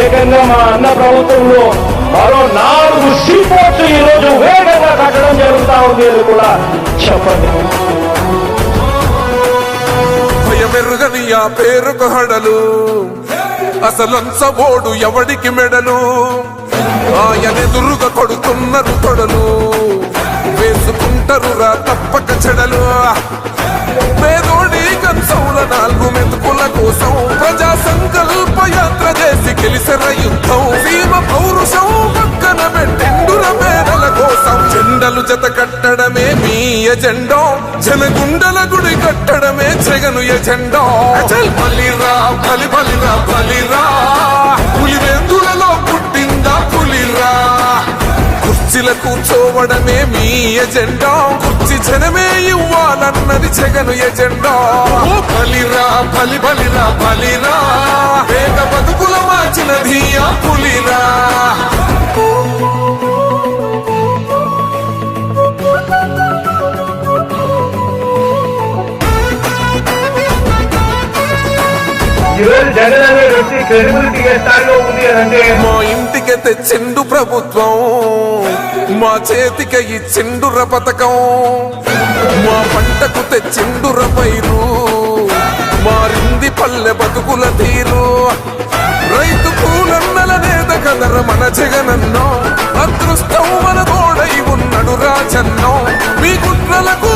ఏకంగా మా అన్న ప్రభుత్వంలో మరో నాలుగు సీపోర్ట్స్ ఈ రోజు వేగంగా కట్టడం జరుగుతా ఉంది అని కూడా చెప్పండి. భయమెరుగని ఆ పేరుకు హడలు. అసలంచబోడు ఎవడికి మెడలు? ఆయనెదురుగా కొడుతున్నారు కొడలు వేసుకుంటారు రా తప్పక చెడలు. గెలిసిన యుద్ధం సీమ పౌరుషం పక్కన పెట్టిండుర మేడల కోసం. జెండలు జత కట్టడమే మీ ఎజెండా జనగుండల గుడి కట్టడమే జగను ఎజెండా. కూర్చోవడమే మీ ఎజెండా. కుర్చీ జనమే ఇవ్వాలన్నది జగను ఎజెండా. బలిరా బలి బలిరా బలిరా. వేగ బతుకుల మార్చినది ఆ పులిరా. మా ఇంటికి తెచ్చిండు ప్రభుత్వం. మా చేతిక ఈ చిండుర పథకం మా పంటకు తెచ్చిండుర పైరు. మారింది పల్లె బతుకుల తీరు. రైతు కూలన్నల నేత కదర మన జగనన్నో. అదృష్టం మన తోడై ఉన్నడు రాజన్నో. మీ కుట్రలకు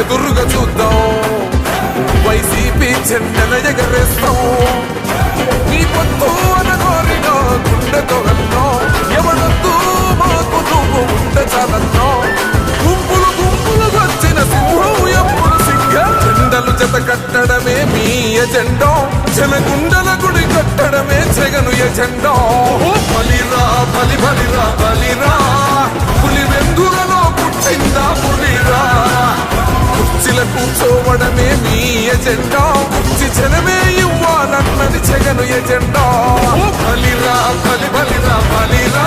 ఎదురుగా చూద్దాం. వైసీపీ చెందన ఎగరేస్తాం. నీ పొత్తు అనగోరిన గుండెతో అన్నో ఎవడొద్దు మాకు నువ్వు ఉండ చాలన్నో గుంపులు గుంపులు వచ్చిన సింహం ఎప్పుడు సింగం జెండలు జత కట్టడమే మీ ఎజెండా. జనగుండల గుడి కట్టడమే జగను ఎజెండా. ఓ బలిరా బలి బలిరా బలిరా. పులి వెందులలో పుట్టిందా పులిరా? కుర్చీల కూర్చోవడమే మీ ఎజెండా. కుర్చీ జనమే ఇవ్వాలన్నది జగను ఎజెండా. బలిరా బలి బలిరా బలిరా.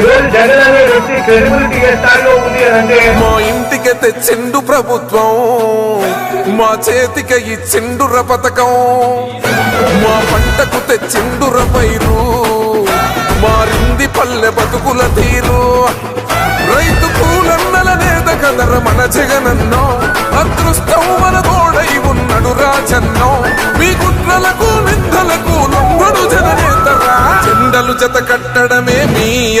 ఈరోజు జగన్ అనే వ్యక్తి క్రెడిబిలిటీ ఏ స్థాయిలో ఉంది అని అంటే మా ఇంటికి తెచ్చిండు ప్రభుత్వం. మా చేతికి చెండుర పథకం. మా పంటకు తెచ్చిండుర పైరు. మారింది పల్లె బతుకుల తీరు. రైతు కూలన్నల నేత కదర మన జగనన్నో. అదృష్టం మన తోడై ఉన్నడు రాజన్నో. మీ కుట్రలకు నిందలకు లొంగడు జననేతరా చెండలు జత కట్ట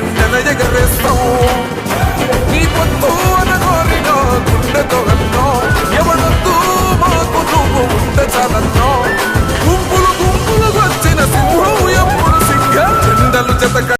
tonight.